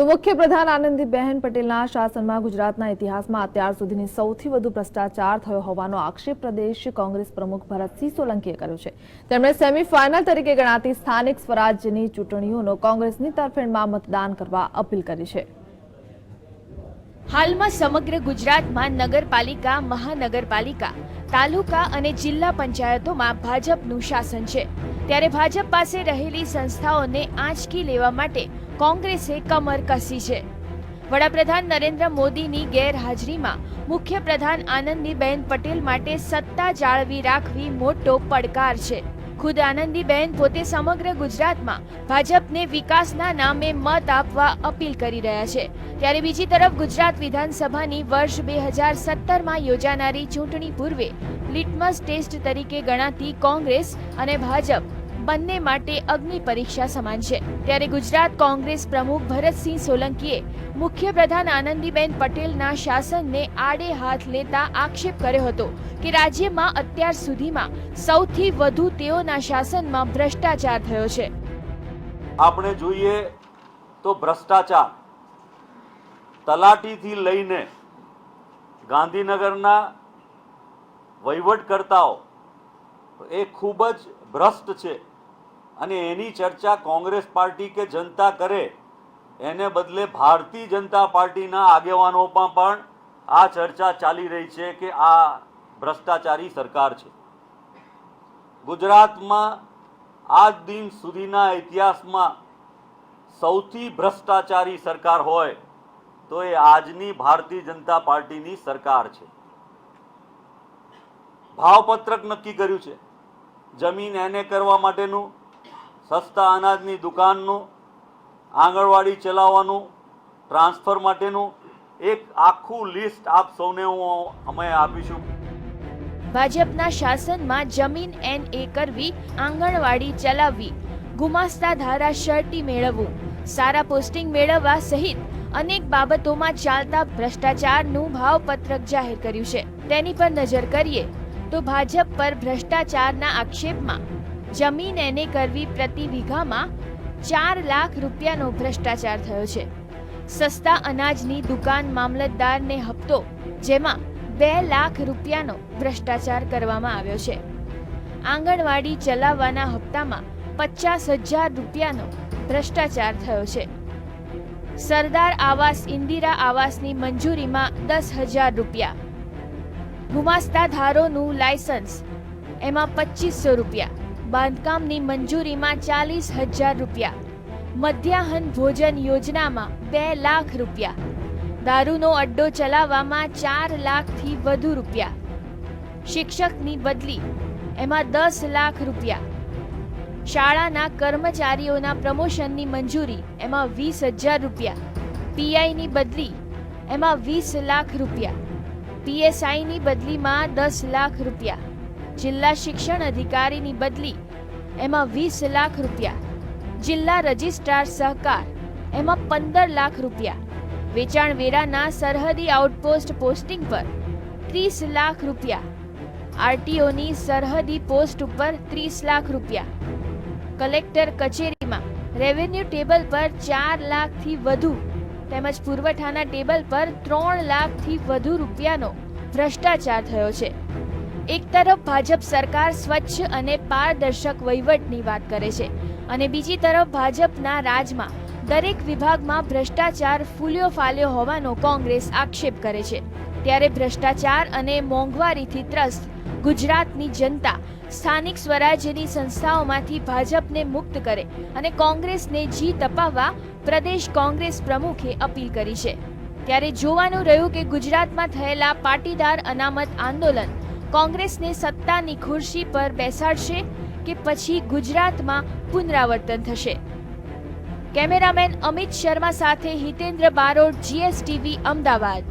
તો મુખ્યપ્રધાન આનંદીબહેન પટેલના શાસનમાં ગુજરાતના ઇતિહાસમાં અત્યાર સુધીની સૌથી વધુ ભ્રષ્ટાચાર થયો હોવાનો આક્ષેપ પ્રદેશ કોંગ્રેસ પ્રમુખ ભરતસિંહ સોલંકીએ કર્યો છે. તેમણે સેમીફાઇનલ તરીકે ગણાતી સ્થાનિક સ્વરાજ્યની ચૂંટણીઓનો કોંગ્રેસની તરફેણમાં મતદાન કરવા અપીલ કરી છે. હાલમાં સમગ્ર ગુજરાતમાં નગરપાલિકા, મહાનગરપાલિકા તાલુકા અને જિલ્લા પંચાયતોમાં ભાજપનું શાસન છે. ત્યારે ભાજપ પાસે રહેલી સંસ્થાઓને આંચકી લેવા માટે કોંગ્રેસે કમર કસી છે. વડાપ્રધાન નરેન્દ્ર મોદીની ગેરહાજરીમાં મુખ્યપ્રધાન આનંદીબેન પટેલ માટે સત્તા જાળવી રાખવી મોટો પડકાર છે. ખુદ આનંદીબેન પોતે સમગ્ર ગુજરાતમાં ભાજપને વિકાસના નામે મત આપવા અપીલ કરી રહ્યા છે. ત્યારે બીજી તરફ ગુજરાત વિધાનસભાની વર્ષ બે હજાર સત્તરમાં યોજાનારી ચૂંટણી પૂર્વે લિટમસ ટેસ્ટ તરીકે ગણાતી કોંગ્રેસ અને ભાજપ બંને માટે અગ્નિ પરીક્ષા સમાન છે. ત્યારે ગુજરાત કોંગ્રેસ પ્રમુખ ભરતસિંહ સોલંકીએ મુખ્યપ્રધાન આનંદીબેન પટેલના શાસનને આડે હાથ લેતા આક્ષેપ કર્યો હતો કે રાજ્યમાં અત્યાર સુધીમાં સૌથી વધુ તેઓના શાસનમાં ભ્રષ્ટાચાર થયો છે. આપણે જોઈએ તો ભ્રષ્ટાચાર તલાટીથી લઈને ગાંધીનગરના વહીવટકર્તાઓ, એ ખૂબ જ ભ્રષ્ટ છે. અને એની ચર્ચા કોંગ્રેસ પાર્ટી કે જનતા કરે, એને બદલે ભારતીય જનતા પાર્ટીના આગેવાનોમાં પણ આ ચર્ચા ચાલી રહી છે કે આ ભ્રષ્ટાચારી સરકાર છે. ગુજરાતમાં આજ દિન સુધીના ઇતિહાસમાં સૌથી ભ્રષ્ટાચારી સરકાર હોય, તો એ આજની ભારતીય જનતા પાર્ટીની સરકાર છે. ભાવપત્રક નક્કી કર્યું છે. જમીન એને કરવા માટેનું સસ્તા અનાજની દુકાનનું, આંગણવાડી ચલાવવાનું, ટ્રાન્સફર માટેનું એક આખું લિસ્ટ આપ સૌને હું અમે આપીશું. ભાજપના શાસનમાં જમીન એન એ કરવી આંગણવાડી ચલાવવી. ગુમાસ્તા ધારા શર્ટી મેળવવું. સારા પોસ્ટિંગ મેળવવા સહિત અનેક બાબતોમાં ચાલતા ભ્રષ્ટાચારનું ભાવપત્રક જાહેર કર્યું છે. તેની પર નજર કરીએ તો ભાજપ પર ભ્રષ્ટાચારના આક્ષેપમાં જમીન એને કરવી પ્રતિ વીઘામાં ચાર લાખ રૂપિયાનો ભ્રષ્ટાચાર થયો છે. સસ્તા અનાજની દુકાન મામલતદારને હપ્તો, જેમાં બે લાખ રૂપિયાનો ભ્રષ્ટાચાર કરવામાં આવ્યો છે. આંગણવાડી ચલાવવાના હપ્તામાં પચાસ હજાર રૂપિયાનો ભ્રષ્ટાચાર થયો છે. સરદાર આવાસ ઇન્દિરા આવાસની મંજૂરીમાં દસ હજાર રૂપિયા. ગુમાસ્તા ધારોનું લાયસન્સ, એમાં પચીસો રૂપિયા. બાંધકામની મંજૂરીમાં ચાલીસ હજાર રૂપિયા. મધ્યાહન ભોજન યોજનામાં બે લાખ રૂપિયા. દારૂનો અડ્ડો ચલાવવામાં ચાર લાખથી વધુ રૂપિયા. શિક્ષકની બદલી, એમાં દસ લાખ રૂપિયા. શાળાના કર્મચારીઓના પ્રમોશનની મંજૂરી, એમાં વીસ હજાર રૂપિયા. પીઆઈની બદલી, એમાં વીસ લાખ રૂપિયા. પીએસઆઈની બદલીમાં દસ લાખ રૂપિયા. જિલ્લા શિક્ષણ અધિકારીની બદલી, એમાં વીસ લાખ રૂપિયા. જિલ્લા રજિસ્ટ્રાર સહકાર, એમાં પંદર લાખ રૂપિયા. વેચાણ વેરાના સરહદી આઉટપોસ્ટ પોસ્ટિંગ પર ત્રીસ લાખ રૂપિયા. આરટીઓની સરહદી પોસ્ટ ઉપર ત્રીસ લાખ રૂપિયા. કલેક્ટર કચેરીમાં રેવન્યુ ટેબલ પર ચાર લાખથી વધુ તેમજ પુરવઠાના ટેબલ પર ત્રણ લાખથી વધુ રૂપિયાનો ભ્રષ્ટાચાર થયો છે. એક તરફ ભાજપ સરકાર સ્વચ્છ અને પારદર્શક વહીવટની વાત કરે છે અને બીજી તરફ ભાજપના રાજમાં દરેક વિભાગમાં ભ્રષ્ટાચાર ફૂલ્યો ફાલ્યો હોવાનો કોંગ્રેસ આક્ષેપ કરે છે. ત્યારે ભ્રષ્ટાચાર અને મોંઘવારીથી ત્રસ્ત ગુજરાતની જનતા સ્થાનિક સ્વરાજ્યની સંસ્થાઓમાંથી ભાજપને મુક્ત કરે અને કોંગ્રેસને જીત અપાવવા પ્રદેશ કોંગ્રેસ પ્રમુખે અપીલ કરી છે. ત્યારે જોવાનું રહ્યું કે ગુજરાતમાં થયેલા પાટીદાર અનામત આંદોલન કોંગ્રેસને સત્તાની ખુરશી પર બેસાડશે કે પછી ગુજરાતમાં પુનરાવર્તન થશે. કેમેરામેન અમિત શર્મા સાથે હિતેન્દ્ર બારોટ જીએસટીવી અમદાવાદ.